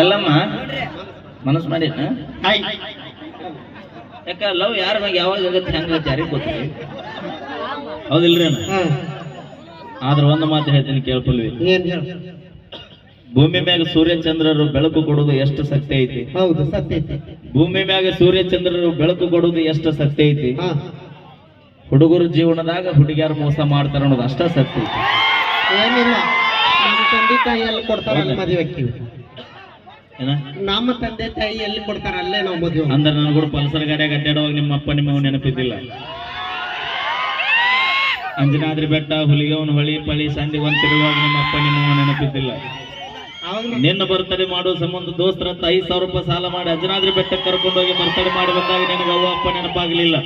ಎಲ್ಲಮ್ಮ? ಮನಸ್ಸು ಮಾಡಿ ಯಾಕ ಲವ್ ಯಾರ ಮ್ಯಾಗ ಯಾವಾಗ ಆಗತ್ತೆ ಹೆಂಗ ಜಾರಿ ಗೊತ್ತಿಲ್ಲ. ಹೌದಿಲ್ರಿ? ಆದ್ರ ಒಂದು ಮಾತು ಹೇಳ್ತೀನಿ ಕೇಳ್ಪಲ್ವಿ ಹೇಳ? ಭೂಮಿ ಮ್ಯಾಗ ಸೂರ್ಯ ಚಂದ್ರರು ಬೆಳಕು ಕೊಡೋದು ಎಷ್ಟು ಸತ್ಯ ಐತಿ? ಹೌದು ಸತ್ಯ ಐತಿ. ಭೂಮಿ ಮ್ಯಾಗ ಸೂರ್ಯ ಚಂದ್ರರು ಬೆಳಕು ಕೊಡೋದು ಎಷ್ಟು ಸತ್ಯ ಐತಿ? ಹುಡುಗರು ಜೀವನದಾಗ ಹುಡುಗಿಯರು ಮೋಸ ಮಾಡ್ತಾರ ಅನ್ನೋದು ಅಷ್ಟ ಸತ್ಯ ಐತಿ. ಏನಿಲ್ಲ. ತಂದೆ ತಾಯಿ ಎಲ್ಲ ಕೊಡ್ತಾರ ಮದುವೆ ನಮ್ಮ ತಂದೆ ತಾಯಿ ಎಲ್ಲಿ ಕೊಡ್ತಾರ ಅಲ್ಲೇ ನಾವು ಮದುವೆ ಅಂದ್ರೆ ಅಂದ್ರೆ ಕೂಡ ಪಲ್ಸರ್ ಗಾಡಿಯಾಗ ಅಡ್ಡಾಡುವಾಗ ನಿಮ್ಮ ಅಪ್ಪ ನಿಮ್ಮ ನೆನಪಿದ್ದಿಲ್ಲ? ಅಂಜನಾದ್ರಿ ಬೆಟ್ಟ ಹುಲಿಗವನ ಹೊಳಿ ಪಳಿ ಸಂಧಿ ಒಂದ್ ತಿರುಗುವಾಗ ನಿಮ್ಮ ಅಪ್ಪ ನಿಮ್ಮ ನೆನಪಿದ್ದಿಲ್ಲ? ನಿನ್ನ ಬರ್ತಡೆ ಮಾಡೋ ಸಂಬಂಧ ದೋಸ್ತರ ಹತ್ರ ಐದ್ ಸಾವಿರ ರೂಪಾಯಿ ಸಾಲ ಮಾಡಿ ಅಂಜನಾದ್ರಿ ಬೆಟ್ಟಕ್ಕೆ ಕರ್ಕೊಂಡೋಗಿ ಬರ್ತಡೆ ಮಾಡಿ ಬಂದಾಗ ನಿನಗೆ ಅವ್ವ ಅಪ್ಪ ನೆನಪಾಗ್ಲಿಲ್ಲ?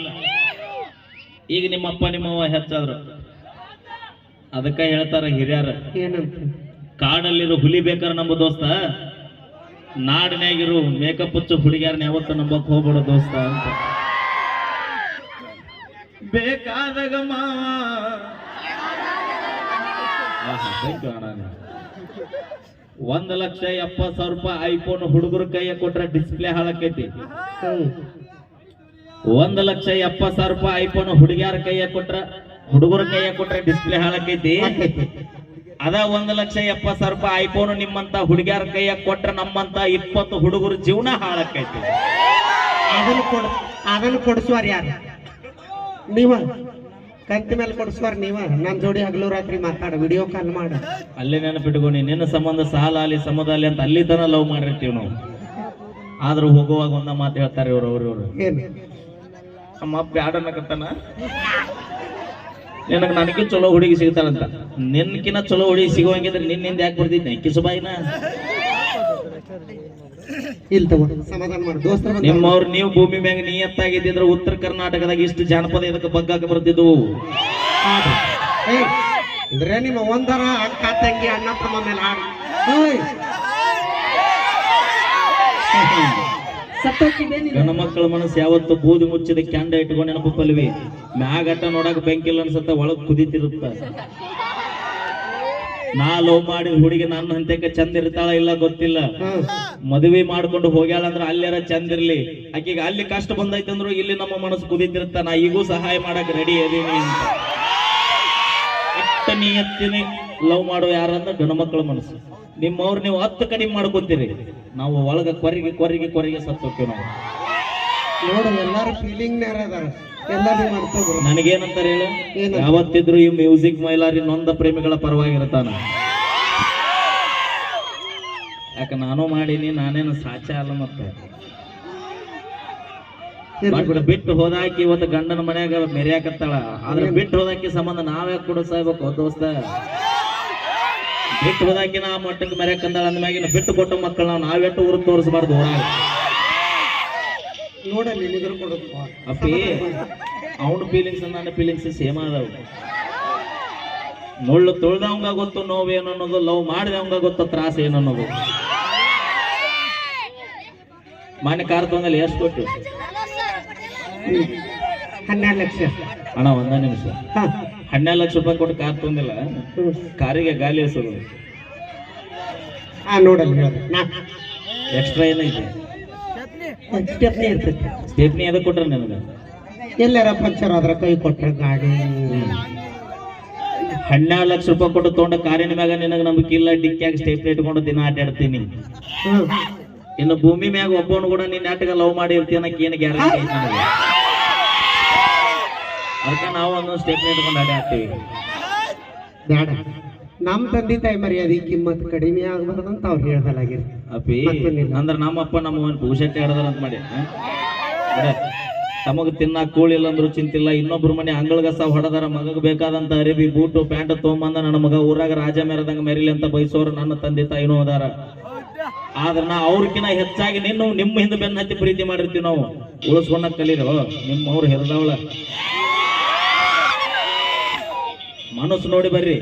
ಈಗ ನಿಮ್ಮ ಅಪ್ಪ ನಿಮ್ಮ ಅವ್ವ ಹೆಚ್ಚಾದ್ರು. ಅದಕ್ಕ ಹೇಳ್ತಾರ ಹಿರಿಯರ ಏನಂತ? ಕಾಡಲ್ಲಿರೋ ಹುಲಿ ಬೇಕಾರ ನಮ್ಮ ದೋಸ್ತ ನಾಡಿನಾಗಿರು ಮೇಕಪ್ ಹಚ್ಚು ಹುಡುಗಿಯರ್ನ ಯಾವತ್ತು ನಂಬಕ್ ಹೋಗ್ಬೇಡ ದೋಸ್ತ ಅಂತ ಬೇಕಾದಾಗ. ಒಂದ್ ಲಕ್ಷ ಎಪ್ಪತ್ ಸಾವಿರ ರೂಪಾಯಿ ಐಫೋನ್ ಹುಡುಗರ ಕೈಯ ಕೊಟ್ರೆ ಡಿಸ್ಪ್ಲೇ ಹಾಳಕೈತಿ ಒಂದ್ ಲಕ್ಷ ಎಪ್ಪತ್ ಸಾವಿರ ರೂಪಾಯಿ ಐಫೋನ್ ಹುಡುಗಿಯರ ಕೈಯ ಕೊಟ್ರ, ಹುಡುಗರ ಕೈಯ ಕೊಟ್ರೆ ಡಿಸ್ಪ್ಲೇ ಹಾಳಾಕೈತಿ. ಅದ ಒಂದ್ ಲಕ್ಷ ಎಪ್ಪತ್ ಸಾವಿರ ರೂಪಾಯಿ ಐಫೋನ್ ನಿಮ್ಮಂತ ಹುಡುಗಿಯರ ಕೈಯಾಗ ಕೊಟ್ರ ನಮ್ಮಂತ ಇಪ್ಪತ್ತು ಹುಡುಗರು ಜೀವನ ಹಾಳಕ್ಕೈತಿ. ಅದನ್ನ ಕೊಡ್ ಅದನ್ನ ಕೊಡಿಸುವಾರ ಯಾರು? ನೀವ? ಕಂತಿ ಮೇಲೆ ಕೊಡಿಸುವಾರ ನೀವ? ನನ್ನ ಜೋಡಿ ಹಗಲು ರಾತ್ರಿ ಮಾತಾಡ ವಿಡಿಯೋ ಕಾಲ್ ಮಾಡ. ಅಲ್ಲೇ ನೆನಪಿಟ್ಕೊಂಡು ನಿನ್ನ ಸಂಬಂಧ ಸಾಲ ಅಲ್ಲಿ ಸಮದ ಅಲ್ಲಿ ಅಂತ ಅಲ್ಲಿ ತನ ಲವ್ ಮಾಡಿರ್ತೀವಿ ನಾವು. ಆದ್ರೂ ಹೋಗುವಾಗ ಒಂದ ಮಾತು ಹೇಳ್ತಾರೆ ಇವ್ರು ಇವರು. ಏನು? ನಮ್ಮ ಅಪ್ಪ ಆಡನಕತ್ತಾನ ನಿನಗೆ ನನಗೆ ಚಲೋ ಹುಡುಗಿ ಸಿಗ್ತಾನಂತ. ನಿನ್ಕಿನ ಚಲೋ ಹುಡುಗಿ ಸಿಗುವಂಗಿದ್ರೆ ನಿನ್ನಿಂದ ಯಾಕೆ ಬರ್ತಿದ್ದೆ ಕಿಸುಬಾಯಿನ? ಇಲ್ಲ ಸಮಾಧಾನ ಮಾಡು. ದೋಸ್ತರ ಬಂದ ನಿಮ್ಮವ್ರು ನೀವು ಭೂಮಿ ಮ್ಯಾಗ ನಿಯತ್ತಾಗಿದ್ದಿದ್ರೆ ಉತ್ತರ ಕರ್ನಾಟಕದಾಗ ಇಷ್ಟು ಜಾನಪದ ಇದಕ್ಕೆ ಬಗ್ಗಾಕ ಬರ್ತಿದ್ವು? ಅಂದ್ರೆ ನಿಮ್ಮ ಒಂದರ ಅಕ್ಕ ತಂಗಿ ಅಣ್ಣ ತಮ್ಮ ಮೇಲೆ ಹಾಡು. ಗಂಡ ಮಕ್ಕಳ ಮನಸ್ಸು ಯಾವತ್ತು ಬೂದಿ ಮುಚ್ಚಿದ ಕ್ಯಾಂಡ ಇಟ್ಕೊಂಡು ನೆನಪು ಪಲ್ವಿ. ಮ್ಯಾಗಟ್ಟ ನೋಡಕ್ ಬೆಂಕಿಲ್ಲ ಅನ್ಸತ್ತ ಒಳಗ್ ಕುದಿತಿರುತ್ತ. ನಾ ಲವ್ ಮಾಡಿದ ಹುಡುಗಿ ನನ್ನ ಹಂತಕ್ಕೆ ಚಂದ ಇರ್ತಾಳ ಇಲ್ಲ ಗೊತ್ತಿಲ್ಲ. ಮದುವೆ ಮಾಡ್ಕೊಂಡು ಹೋಗ್ಯಾಳ ಅಂದ್ರ ಅಲ್ಲಾರ ಚಂದ ಇರ್ಲಿ. ಆಕಿಗೆ ಅಲ್ಲಿ ಕಷ್ಟ ಬಂದೈತೆ ಅಂದ್ರು ಇಲ್ಲಿ ನಮ್ಮ ಮನಸ್ಸು ಕುದಿತಿರುತ್ತ. ನಾ ಈಗೂ ಸಹಾಯ ಮಾಡಕ್ ರೆಡಿ ಅದೀನಿ ಅಂತ. ಅಟ್ಟ ನೀ ಲವ್ ಮಾಡೋ ಯಾರಂದ್ರ ಗಂಡ ಮಕ್ಕಳ ಮನಸ್ಸು. ನಿಮ್ಮವ್ರು ನೀವು ಹತ್ತು ಕಡಿಮೆ ಮಾಡ್ಕೊತೀರಿ. ನಾವು ಒಳಗ ಕೊರಿಗೆ ಕೊರಿಗೆ ಕೊರಿಗೆ ಸತ್ ಹೋಗ್ತೀವಿ ನಾವು. ನೋಡು ಎಲ್ಲಾರು ಫೀಲಿಂಗ್ ನೇರ ಅದಾರ ಎಲ್ಲಾರು ಮಾಡ್ಕೋದ್ರು ನನಗೇನಂತಾರೆ ಹೇಳು? ಯಾವತ್ತಿದ್ರು ಈ ಮ್ಯೂಸಿಕ್ ಮೈಲಾರಿ ನೊಂದ ಪ್ರೇಮಿಗಳ ಪರವಾಗಿರ್ತಾನ ಯಾಕ ನಾನು ಮಾಡೀನಿ ನಾನೇನು ಸಾಚ ಅಲ್ಲ ಮತ್ತೆ. ಬಟ್ ಬಿಟ್ಟು ಹೋದಾಕಿ ಇವತ್ತು ಗಂಡನ ಮನ್ಯಾಗ ಮೆರೆಯಾಕತ್ತಾಳ. ಆದ್ರೆ ಬಿಟ್ಟು ಹೋದಾಕಿ ಸಂಬಂಧ ನಾವ್ಯಾಕೆ ಕೊಡೋ ಸಾಯ್ಬೇಕು ದೋಸ್ತ. ಬಿಟ್ಟು ಹೋದಾಕಿ ನಾ ಮಟ್ಟಕ್ಕೆ ಅಂದ ಅಂದ್ಮ್ಯಾಗಿನ ಬಿಟ್ಟು ಕೊಟ್ಟ ಮಕ್ಕಳು ನಾವು ನಾವೆಟ್ಟು ಊರು ತೋರಿಸಬಾರ್ದು ನೋಡಲ್ಲಿ ಕೊಡೋದು ಅಪ್ಪಿ ಅವನ ಫೀಲಿಂಗ್ಸ್ ನನ್ನ ಫೀಲಿಂಗ್ಸ್ ಸೇಮ್ ಅದಾವ ಮುಳ್ಳು ತುಳ್ದವಂಗ ಗೊತ್ತು ನೋವೇನು ಅನ್ನೋದು ಲವ್ ಮಾಡಿದವಂಗ ಗೊತ್ತು ತ್ರಾಸ ಏನು ಅನ್ನೋದು. ಮಾನ್ಯ ಕಾರ್ ತೊಂದಲ್ಲಿ ಎಷ್ಟು ಕೊಟ್ಟು ಹನ್ನೆರಡು ಲಕ್ಷ. ಅಣ್ಣ ಒಂದ ನಿಮಿಷ. ಹಾ. ಹನ್ನೆರಡು ಲಕ್ಷ ರೂಪಾಯಿ ಕೊಟ್ಟು ಕಾರ್ ತೊಂದಿಲ್ಲ. ಕಾರಿಗೆ ಗಾಲಿ ಹೆಸರು ಆ ನೋಡಲ್ಲಿ ಹೇಳ ನಾ. ಎಕ್ಸ್ಟ್ರಾ ಏನೈತೆ? ಸ್ಟೆಪ್ನಿ ಇರ್ತೈತಿ. ಸ್ಟೇಪ್ನಿ ಎದಕ್ಕೆ ಕೊಟ್ರ ನನಗೆ? ಎಲ್ಲಾರ ಪಂಚರ್ ಆದ್ರ ಕೈ ಕೊಟ್ರ ಗಾಡಿ. ಹನ್ನೆರಡು ಲಕ್ಷ ರೂಪಾಯಿ ಕೊಟ್ಟು ತೊಗೊಂಡ ಕಾರಿನ ಮ್ಯಾಗ ನಿನಗೆ ನಮ್ಗೆ ಇಲ್ಲ ಡಿಕ್ಕಿಯಾಗಿ ಸ್ಟೇಪ್ನಿ ಇಟ್ಕೊಂಡು ದಿನ ಅಡ್ಡಾಡ್ತೀನಿ ಇನ್ನು ಭೂಮಿ ಮ್ಯಾಗ ಒಬ್ಬನು ಕೂಡ ನೀನ್ ನಾಟಕ ಲವ್ ಮಾಡಿ ಇರ್ತೀಯ ಅನ್ನಕ್ಕೆ ಏನು ಗ್ಯಾರಂಟಿ ನನಗೆ. ಅದಕ್ಕೆ ನಾವು ಒಂದೊಂದು ಸ್ಟೆಪ್ ಇಟ್ಕೊಂಡು ಅಡ್ಡ ಹಾಕ್ತೀವಿ ಬೇಡ ನಮ್ ತಂದೆ ತಾಯಿ ಮರ್ಯಾದೆ ಕಿಮ್ಮತ್ ಕಡಿಮೆ ಆಗ್ಬಾರ್ದಂತ ಅವ್ರು ಹೇಳ್ದಲಾಗಿರಿ ಅಪ್ಪಿ ಮತ್ತೇನಿಲ್ಲ. ನಮ್ಮಪ್ಪ ನಮ್ಮ ನಮ್ಮ ಪೂಷಟ್ಟೆ ಹಿಡ್ದಾರ ಅಂತ ಮಾಡಿ ಹ? ಬಿಡ. ತಮಗ್ ತಿನ್ನಾಕ ಕೂಳಿಲ್ಲ ಅಂದ್ರು ಚಿಂತಿಲ್ಲ ಇನ್ನೊಬ್ರ ಮನೆ ಅಂಗಳಗಸ ಹೊಡೆದಾರ ಮಗಗ್ ಬೇಕಾದಂತ ಅರಿವಿ ಬೂಟು ಪ್ಯಾಂಟ್ ತೊಗೊಂಬಂದ ನನ್ನ ಮಗ ಊರಾಗ ರಾಜ ಮೇರದಂಗ ಮೆರಿಲಿ ಅಂತ ಬಯಸೋರು ನನ್ನ ತಂದೆ ತಾಯಿನೂ ಅದಾರ ಆದ್ರ ನಾ ಅವ್ರಕಿನ ಹೆಚ್ಚಾಗಿ ನಿನ್ನ ನಿಮ್ಮ ಹಿಂದೆ ಬೆನ್ನ ಹತ್ತಿ ಪ್ರೀತಿ ಮಾಡಿರ್ತೀವಿ ನಾವು ಉಳಿಸ್ಕೊಂಡ ಕಲೀರೋ ನಿಮ್ಮ ಅವ್ರು ಹೆರದವಳ ಮನಸ್ಸು ನೋಡಿ ಬರ್ರಿ.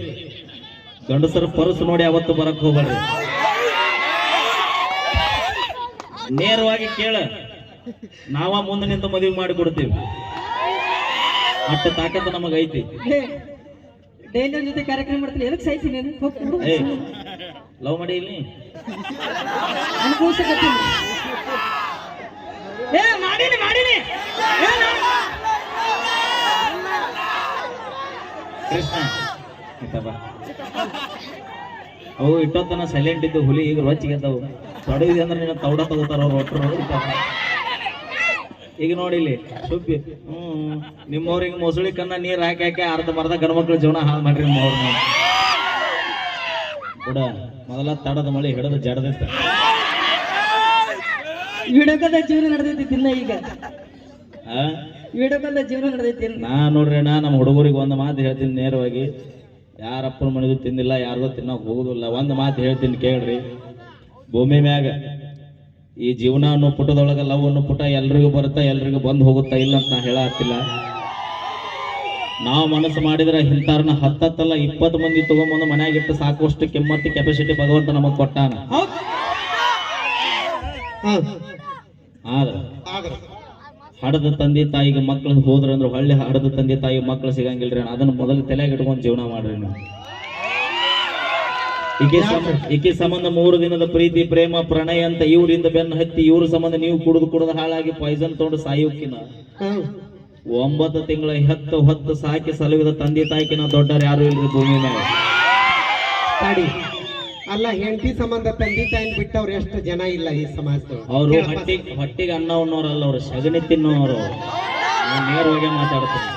ಗಂಡಸರ ಪರಸು ನೋಡಿ ಅವತ್ತು ಬರಕ್ ಹೋಗ್ರಿ ನೇರವಾಗಿ ಕೇಳ. ನಾವ ಮುಂದೆ ನಿಂತು ಮದುವೆ ಮಾಡಿ ಕೊಡ್ತೀವಿ. ಅಷ್ಟು ತಾಕತ್ತು ನಮಗೈತಿ ಐತಿ. ಅವ್ನ ಜೊತೆ ಕಾರ್ಯಕ್ರಮ ಮಾಡ್ತೀನಿ. ಎದಕ್ಕೆ ಸಹಿಸಿ ನಾನು? ಲವ್ ಮಾಡಿ ಇಲ್ಲಿ. ನನಗ್ ಕೂಸಕತ್ತೀನಿ ಏ ಮಾಡೀನಿ ಮಾಡೀನಿ ಏ, ನಾ- ಕೃಷ್ಣ. ಅವು ಇಟ್ಟೊತ್ತನ ಸೈಲೆಂಟ್ ಇದ್ದು ಹುಲಿ ಈಗ ರೊಚ್ಚಿಗೆ ಅವು ತೊಡಗಿದೆ ಅಂದ್ರೆ ನಿನ್ನ ತೌಡ ತಗೋತಾರ ಅವ್ರು ಒಟ್ಟರು ಈಗ ನೋಡಿ ಇಲ್ಲಿ ಸುಬ್ಬಿ ಹ್ಮ್ ನಿಮ್ಮವ್ರಿಗೆ ಮೊಸಳಿ ಕನ್ನ ನೀರ್ ಹಾಕಿ ಹಾಕಿ ಅರ್ಧ ಮರ್ಧ ಗಂಡ್ಮಕ್ಳು ಜೀವನ ಹಾಳು ಮಾಡ್ರಿ ನಿಮ್ಮವ್ರನ್ನ ಬಿಡ ಮೊದಲ ತಡದ ಮಳೆ ಹಿಡಿದು ಜಡದಿತ್ತ ವಿಡಕದ ಜೀವನ ನಡೆದೈತಿ ತಿನ್ನ ಈಗ. ಜೀವನ ನಡೆದೈತಿ ನಾ ನೋಡ್ರಿ ನಾ ನಮ್ಮ ಹುಡುಗರಿಗೆ ಒಂದು ಮಾತು ಹೇಳ್ತೀನಿ ನೇರವಾಗಿ. ಯಾರಪ್ಪನ ಮನೆದು ತಿಂದಿಲ್ಲ ಯಾರಿಗೂ ತಿನ್ನೋಕೆ ಹೋಗುದಿಲ್ಲ. ಒಂದು ಮಾತು ಹೇಳ್ತೀನಿ ಕೇಳ್ರಿ. ಭೂಮಿ ಮ್ಯಾಗ ಈ ಜೀವನ ಅನ್ನೋ ಪುಟದೊಳಗೆ ಲವ್ ಅನ್ನೋ ಪುಟ ಎಲ್ರಿಗೂ ಬರುತ್ತಾ ಎಲ್ರಿಗೂ ಬಂದು ಹೋಗುತ್ತಾ ಇಲ್ಲ ಅಂತ ನಾ ಹೇಳತ್ತಿಲ್ಲ ನಾವು ಮನಸ್ಸು ಮಾಡಿದ್ರೆ ಇಂಥವ್ರನ್ನ ಹತ್ತತ್ತಲ್ಲ ಇಪ್ಪತ್ತು ಮಂದಿ ತಗೊಂಬಂದು ಮನ್ಯಾಗ ಇಟ್ಟು ಸಾಕುವಷ್ಟು ಕೆಮ್ಮತ್ತು ಕೆಪಾಸಿಟಿ ಭಗವಂತ ನಮಗೆ ಕೊಟ್ಟಾನ. ಆದ್ರೆ. ಹಡದ ತಂದೆ ತಾಯಿಗೆ ಮಕ್ಕಳು ಹೋದ್ರ ಅಂದ್ರೆ ಹೊಳ್ಳಿ ಹಡದ ತಂದೆ ತಾಯಿ ಮಕ್ಳು ಸಿಗಂಗಿಲ್ರಿ ಅಣ್ಣ. ಅದನ್ನ ಮೊದಲು ತಲೆಗೆ ಇಟ್ಕೊಂಡು ಜೀವನ ಮಾಡ್ರಿ ನೀವು. ಈಕೆ ಈಕೆ ಸಂಬಂಧ ಮೂರು ದಿನದ ಪ್ರೀತಿ ಪ್ರೇಮ ಪ್ರಣಯ ಅಂತ ಇವರಿಂದ ಬೆನ್ನು ಹತ್ತಿ ಇವ್ರ ಸಂಬಂಧ ನೀವು ಕುಡಿದು ಕುಡಿದು ಹಾಳಾಗಿ ಪಾಯ್ಸನ್ ತಗೊಂಡು ಸಾಯೋಕಿನ. ಒಂಬತ್ತು ತಿಂಗಳ ಹತ್ತು ಹೊತ್ತು ಸಾಕಿ ಸಲುವಿದ ತಂದೆ ತಾಯಿಕಿನ ದೊಡ್ಡರು ಯಾರು ಇಲ್ರಿ ಭೂಮಿ ಮೇಲೆ ತಾಡಿ. ಅಲ್ಲ ಹೆಂಡತಿ ಸಂಬಂಧ ತಂದೆ ತಾಯಿನ ಬಿಟ್ಟವ್ರು ಎಷ್ಟು ಜನ ಇಲ್ಲ ಈ ಸಮಾಜದೊಳಗೆ? ಅವರು. ಹೊಟ್ಟಿಗೆ ಹೊಟ್ಟಿಗೆ ಅನ್ನ ಉಣ್ಣೋರಲ್ಲ ಅವ್ರು ಸಗಣಿ ತಿನ್ನೋರು. ನಾನು ನೇರವಾಗಿ ಮಾತಾಡ್ತೀನಿ.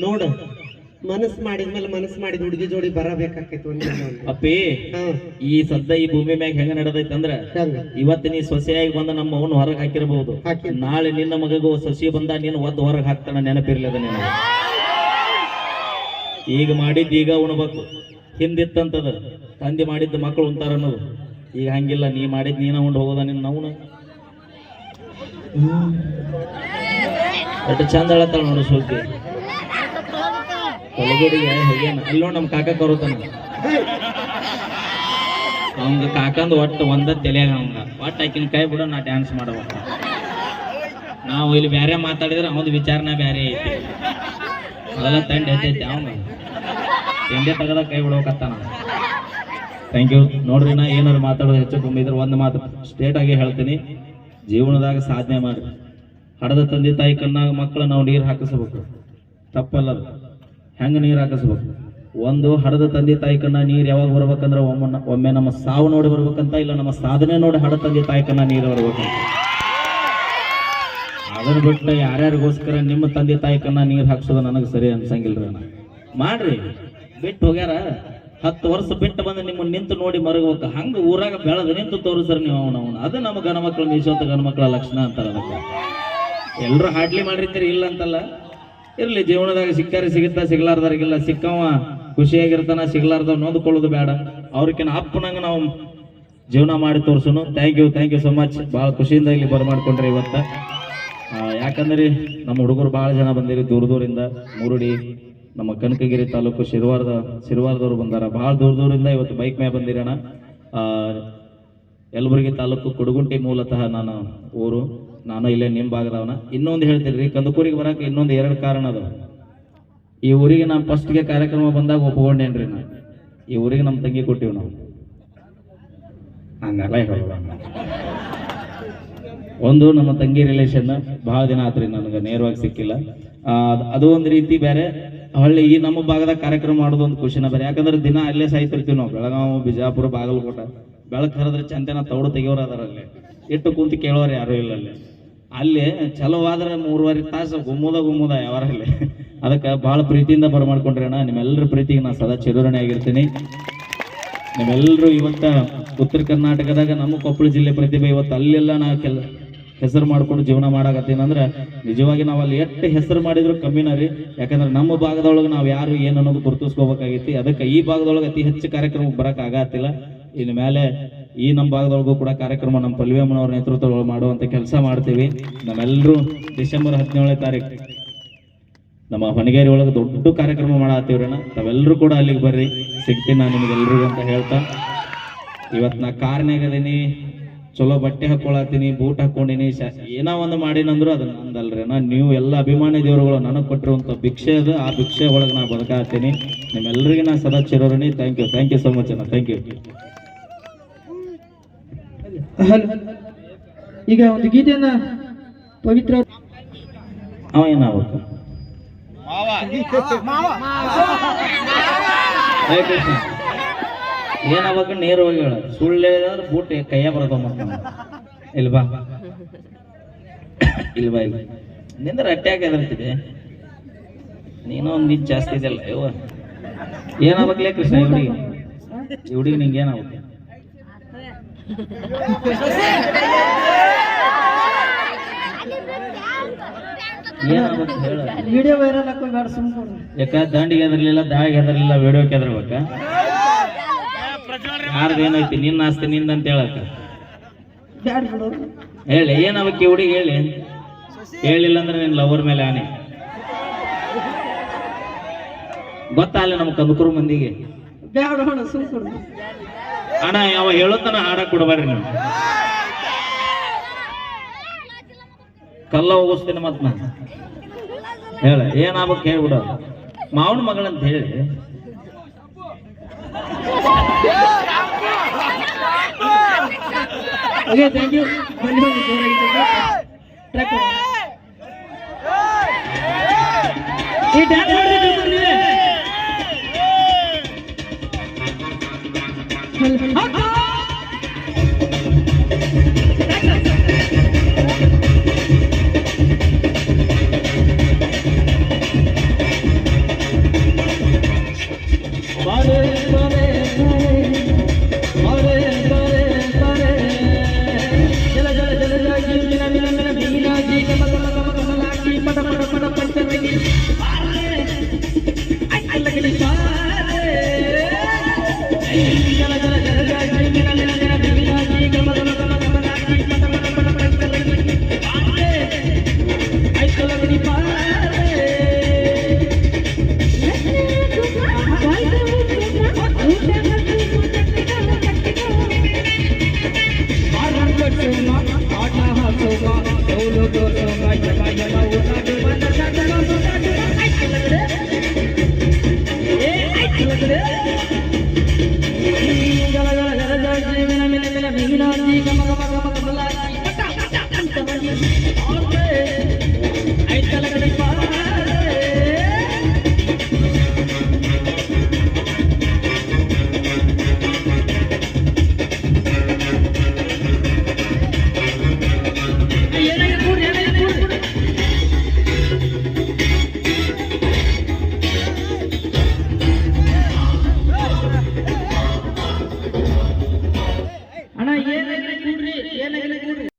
ನೋಡು ಮನಸ್ಸು ಮಾಡಿದ್ಮೇಲೆ ಮನಸ್ಸು ಮಾಡಿದ ಹುಡುಗಿ ಜೋಡಿ ಬರಬೇಕಾಕೈತಿ ಒಂದ್ ದಿನ ಒಂದು ಅಪ್ಪಿ ಹಾ. ಈ ಸದ್ದ ಈ ಭೂಮಿ ಮ್ಯಾಗ ಹೆಂಗ ನಡೆದೈತೆ ಅಂದ್ರ ಹೆಂಗ? ಇವತ್ತು ನೀ ಸೊಸೆಯಾಗಿ ಬಂದ ನಮ್ಮ ಅವನು ಹೊರಗೆ ಹಾಕಿರಬಹುದು ಹಾಕಿ ನಾಳೆ ನಿನ್ನ ಮಗಗೂ ಸೊಸಿ ಬಂದ ನೀನು ಒದ್ದು ಹೊರಗೆ ಹಾಕ್ತಾನ ನೆನಪಿರ್ಲದ ನೀನು ಈಗ ಮಾಡಿದ್ದು ಈಗ ಉಣ್ಬೇಕು. ಹಿಂದಿತ್ತಂತದ. ತಂದೆ ಮಾಡಿದ್ದು ಮಕ್ಕಳು ಉಂತಾರ ಅನ್ನೋದು. ಈಗ ಹಂಗಿಲ್ಲ, ನೀ ಮಾಡಿದ್ ನೀನ ಉಂಡು ಹೋಗೋದ ನಿನ್ನ ಅವನು ಎಷ್ಟು ಚಂದ ಹೇಳತ್ತಾಳ ನೋಡು ಸುದ್ದಿ ಕೊಲಗುಡಿಗೆ ಹೋಗ್ಯಾನ. ಅಲ್ಲಿ ನೋಡಿ ನಮ್ಮ ಕಾಕ ಕರೋತಾನ. ಅವಂಗ ಕಾಕಂದು ಒಟ್ಟು ಒಂದ ತಲೆಯಾಗ ಅವಂಗ. ಒಟ್ಟು ಆಕಿನ ಕೈ ಬಿಡೋ ನಾ ಡ್ಯಾನ್ಸ್ ಮಾಡವ. ನಾವು ಇಲ್ಲಿ ಬೇರೆ ಮಾತಾಡಿದ್ರೆ ಅವನ ವಿಚಾರನ ಬೇರೆ ಐತಿ. ಅದೆಲ್ಲ ತಂಡ ಎತ್ತೈತಿ ಅವಂಗ ತಂದೆ ತಗದ ಕೈ ಬಿಡ್ಬೇಕತ್ತಾನ ಥ್ಯಾಂಕ್ ಯು ನೋಡ್ರಿ ನಾ ಏನಾರು ಮಾತಾಡೋದು ಹೆಚ್ಚು ಇದ್ರೆ ಒಂದು ಮಾತು ಸ್ಟ್ರೇಟ್ ಆಗಿ ಹೇಳ್ತೀನಿ. ಜೀವನದಾಗ ಸಾಧನೆ ಮಾಡಿ ಹಡದ ತಂದೆ ತಾಯಿ ಕಣ್ಣಾಗ ಮಕ್ಕಳು ನಾವು ನೀರು ಹಾಕಿಸ್ಬೇಕು. ತಪ್ಪಲ್ಲದು. ಹೆಂಗೆ ನೀರು ಹಾಕಿಸ್ಬೇಕು? ಒಂದು, ಹಡದ ತಂದೆ ತಾಯಿ ಕಣ್ಣ ನೀರು ಯಾವಾಗ ಬರ್ಬೇಕಂದ್ರೆ ಒಮ್ಮೆ ಒಮ್ಮೆ ನಮ್ಮ ಸಾವು ನೋಡಿ ಬರ್ಬೇಕಂತ ಇಲ್ಲ, ನಮ್ಮ ಸಾಧನೆ ನೋಡಿ ಹಡ ತಂದೆ ತಾಯಿ ಕಣ್ಣ ನೀರು ಬರ್ಬೇಕಂತ. ಅದನ್ನು ಬಿಟ್ಟು ಯಾರ್ಯಾರಿಗೋಸ್ಕರ ನಿಮ್ಮ ತಂದೆ ತಾಯಿ ಕಣ್ಣ ನೀರು ಹಾಕ್ಸೋದು ನನಗೆ ಸರಿ ಅನ್ಸಂಗಿಲ್ಲ ರೀ ಮಾಡ್ರಿ. ಬಿಟ್ಟು ಹೋಗ್ಯಾರ? ಹತ್ತು ವರ್ಷ ಬಿಟ್ಟು ಬಂದು ನಿಮ್ಮನ್ನು ನಿಂತು ನೋಡಿ ಮರಗಬೇಕು. ಹಂಗೆ ಊರಾಗ ಬೆಳೆದ ನಿಂತು ತೋರಿಸ್ರಿ ನೀವು ಅವನ ಅವನು ಅದು ನಮ್ಮ ಗಣಮಕ್ಳು ಮೀಸೋತ ಗಣಮಕ್ಳ ಲಕ್ಷಣ ಅಂತಾರೆ ಅದಕ್ಕೆ. ಎಲ್ಲರೂ ಹಾಡ್ಲಿ ಮಾಡಿರ್ತೀರಿ, ಇಲ್ಲ ಅಂತಲ್ಲ. ಇರಲಿ, ಜೀವನದಾಗ ಸಿಕ್ಕಾರಿ ಸಿಗುತ್ತ ಸಿಗ್ಲಾರ್ದಾರಿಗಿಲ್ಲ ಸಿಕ್ಕವ, ಖುಷಿಯಾಗಿರ್ತಾನ ಸಿಗ್ಲಾರ್ದವ್ ನೋದ್ಕೊಳ್ಳೋದು ಬೇಡ. ಅವ್ರಕ್ಕಿನ್ನ ಅಪ್ಪನಂಗೆ ನಾವು ಜೀವನ ಮಾಡಿ ತೋರ್ಸೋನು. Thank you thank you so much ಭಾಳ ಖುಷಿಯಿಂದ ಇಲ್ಲಿ ಬರಮಾಡ್ಕೊಂಡ್ರಿ ಇವತ್ತು. ಯಾಕಂದ್ರೆ ನಮ್ಮ ಹುಡುಗರು ಭಾಳ ಜನ ಬಂದಿರಿ ದೂರ ದೂರಿಂದ, ಮುರುಡಿ. ನಮ್ಮ ಕನಕಗಿರಿ ತಾಲೂಕು ಶಿರ್ವಾರದ ಶಿರ್ವಾರದವ್ರು ಬಂದಾರ. ಭಾಳ ದೂರ ದೂರಿಂದ ಇವತ್ತು ಬೈಕ್ ಮ್ಯಾಗ ಬಂದಿರಣ. ಯಲಬುರ್ಗಿ ತಾಲೂಕು ಕುಡುಗುಂಟಿ ಮೂಲತಃ ನಾನು ಊರು. ನಾನು ಇಲ್ಲೇ ನಿಮ್ಮ ಭಾಗದವನ. ಇನ್ನೊಂದು ಹೇಳ್ತೀನಿ ರೀ ಕಂದಕೂರಿಗೆ ಬರಕ್ಕೆ ಇನ್ನೊಂದು ಎರಡು ಕಾರಣ ಅದು ಈ ಊರಿಗೆ ನಾನು ಫಸ್ಟ್ಗೆ ಕಾರ್ಯಕ್ರಮ ಬಂದಾಗ ಒಪ್ಕೊಂಡೇನ್ರಿ ನಾನು. ಈ ಊರಿಗೆ ನಮ್ಮ ತಂಗಿ ಕೊಟ್ಟಿವಿ ನಾವು. ಹಂಗಲ್ಲ ಹೇಳೋದು ಒಂದು ನಮ್ಮ ತಂಗಿ ರಿಲೇಷನ್ ಬಹಳ ದಿನ ಆತ್ರಿ, ನನಗೆ ನೇರವಾಗಿ ಸಿಕ್ಕಿಲ್ಲ. ಅದು ಒಂದು ರೀತಿ ಬೇರೆ. ಹಳ್ಳಿ ಈ ನಮ್ಮ ಭಾಗದಾಗ ಕಾರ್ಯಕ್ರಮ ಮಾಡೋದು ಒಂದು ಖುಷಿನ ಬೇರೆ. ಯಾಕಂದ್ರೆ ದಿನ ಅಲ್ಲೇ ಸಾಯ್ತಿರ್ತೀವಿ ನಾವು. ಬೆಳಗಾವಿ, ಬಿಜಾಪುರ, ಬಾಗಲಕೋಟ. ಬೆಳಕು ಹರಿದ್ರೆ ಚಂದೆನ ತೌಡು ತೆಗಿಯೋರು ಅದಾರ ಅಲ್ಲಿ. ಇಟ್ಟು ಕುಂತು ಕೇಳೋರು ಯಾರು ಇಲ್ಲ ಅಲ್ಲಿ. ಅಲ್ಲಿ ಚಲೋ ಮೂರುವರೆ ತಾಸು ಗುಮ್ಮದ ಯಾವಾರ ಅಲ್ಲಿ ಅದಕ್ಕೆ ಭಾಳ ಪ್ರೀತಿಯಿಂದ ಬರಮಾಡ್ಕೊಂಡ್ರಿ ಅಣ್ಣ. ನಿಮ್ಮೆಲ್ಲರ ಪ್ರೀತಿಗೆ ನಾನು ಸದಾ ಚಿರಋಣಿ ಆಗಿರ್ತೀನಿ. ನಿಮ್ಮೆಲ್ಲರೂ ಇವತ್ತ ಉತ್ತರ ಕರ್ನಾಟಕದಾಗ ನಮ್ಮ ಕೊಪ್ಪಳ ಜಿಲ್ಲೆ ಪ್ರತಿಭೆ ಇವತ್ತು ಅಲ್ಲೆಲ್ಲ ನಾವು ಕೆಲ ಹೆಸರು ಮಾಡ್ಕೊಂಡು ಜೀವನ ಮಾಡಾಕತ್ತೀನಿ ಅಂದ್ರೆ ನಿಜವಾಗಿ ನಾವು ಅಲ್ಲಿ ಎಷ್ಟು ಹೆಸರು ಮಾಡಿದ್ರು ಕಮ್ಮಿನ ರೀ. ಯಾಕಂದ್ರೆ ನಮ್ಮ ಭಾಗದೊಳಗೆ ನಾವು ಯಾರು ಏನು ಅನ್ನೋದು ಗುರುತಿಸ್ಕೋಬೇಕಾಗೈತಿ. ಅದಕ್ಕೆ ಈ ಭಾಗದೊಳಗೆ ಅತಿ ಹೆಚ್ಚು ಕಾರ್ಯಕ್ರಮಕ್ಕೆ ಬರಕ್ ಆಗತ್ತಿಲ್ಲ. ಇನ್ನು ಮೇಲೆ ಈ ನಮ್ಮ ಭಾಗದೊಳಗೂ ಕೂಡ ಕಾರ್ಯಕ್ರಮ ನಮ್ಮ ಪಲ್ವಿಯಮ್ಮನವ್ರ ನೇತೃತ್ವದೊಳಗೆ ಮಾಡುವಂತ ಕೆಲಸ ಮಾಡ್ತೀವಿ. ನಮ್ಮೆಲ್ಲರೂ ಡಿಸೆಂಬರ್ ಹದಿನೇಳನೇ ತಾರೀಕು ನಮ್ಮ ಹೊಣಗೇರಿ ಒಳಗೆ ದೊಡ್ಡ ಕಾರ್ಯಕ್ರಮ ಮಾಡತ್ತೀವ್ರಣ್ಣ ತಾವೆಲ್ಲರೂ ಕೂಡ ಅಲ್ಲಿಗೆ ಬರ್ರಿ. ಸಿಗ್ತೀನಿ ನಾನು ನಿಮಗೆಲ್ಲರಿಗೂ ಅಂತ ಹೇಳ್ತಾ. ಇವತ್ತು ನಾ ಕಾರ್ನಾಗ ಅದೀನಿ. ಚಲೋ ಬಟ್ಟೆ ಹಾಕೊಳತ್ತೀನಿ ಬೂಟ್ ಹಾಕೊಂಡಿನಿ ಶ ಏನೋ ಒಂದು ಮಾಡಿನಂದ್ರು ಅದು ನಂದಲ್ರಿ. ನಾ ನೀವು ಎಲ್ಲ ಅಭಿಮಾನಿ ದೇವರುಗಳು ನನಗೆ ಕೊಟ್ಟಿರುವಂಥ ಭಿಕ್ಷೆ ಅದು. ಆ ಭಿಕ್ಷೆ ಒಳಗೆ ನಾ ಬದುಕಾತೀನಿ ನಿಮ್ಮೆಲ್ಲರಿಗೂ ನಾ ಸದಾ ಚಿರೋರಣಿ thank you thank you so much ಅಣ್ಣ. Thank you hello. ಈಗ ಒಂದು ಗೀತೆಯನ್ನ ಪವಿತ್ರ ಅವ ಏನಾಗ್ಬೇಕು? ಮಾವ. ಕೃಷ್ಣ. ಏನಾಗ್ಬೇಕು ನೇರವಾಗಿ ಹೇಳ. ಸುಳ್ಳು ಹೇಳಿದ್ರೆ ಬೂಟ್ ಕೈಯ ಬರ್ತವ ಮತ್ತೆ ಇಲ್ವಾ ಇಲ್ವಾ ಇಲ್ಲ ನಿಂದ್ರೆ ಅಟ್ಯಾಕ್ ಎದರ್ತಿದೆ ನೀನು ಒಂದು ಇಂಚ್ ಜಾಸ್ತಿ ಇದೆಯಲ್ಲ ಯವ್ವ. ಏನಾಗ್ಬೇಕಲೇ ಕೃಷ್ಣ ಈ ಹುಡುಗಿ? ನಿಂಗೆ ಏನಾಗ್ಬೇಕು ಏನಾಗ್ಬೇಕು ಹೇಳ? ವಿಡಿಯೋ ವೈರಲ್ ಸುಮ್ಮನೆ ಯಾಕ ದಂಡಿಗೆ ಹೆದರ್ಲಿಲ್ಲ ದಾಳಿಗೆ ಹೆದರ್ಲಿಲ್ಲ ವಿಡಿಯೋಕ್ಕೆ ಹೆದರ್ಬೇಕ? ಯಾರ್ದು ಏನೈತಿ ನಿನ್ನ ಆಸ್ತಿ ನಿಂದ ಅಂತ ಹೇಳಕ್ಕ. ಹೇಳಿ ಏನಾಗಬೇಕು ಈ ಹುಡುಗಿ ಹೇಳಿ? ಹೇಳಿಲ್ಲ ಅಂದ್ರೆ ನಿನ್ನ ಲವರ್ ಮೇಲೆ ಆನೆ. ಗೊತ್ತಾಗಲ್ಲ ನಮ್ಮ ಕಂದಕೂರು ಮಂದಿಗೆ? ಅಣ್ಣ ಯಾವ ಹೇಳೋತನ ಹಾಡಕ್ ಕೊಡಬಾರ್ರಿ ನೀವು. ಕಲ್ಲ ಹೋಗಿಸ್ತೀನಿ ಮತ್ತ ನಾನು. ಹೇಳ ಏನಾಗ್ಬೇಕು ಹೇಳ್ಬಿಡ. ಮಾವನ ಮಗಳಂತ ಹೇಳಿ. ಓಕೆ ಥ್ಯಾಂಕ್ ಯು ಬನ್ನಿ ಬನ್ನಿ ಜೋರಾಗಿ ಟ್ರ್ಯಾಕ್ ಈ ಡ್ಯಾನ್ಸ್ ಮಾಡ್ತಿದ್ದೀವಿ ನೀವೇ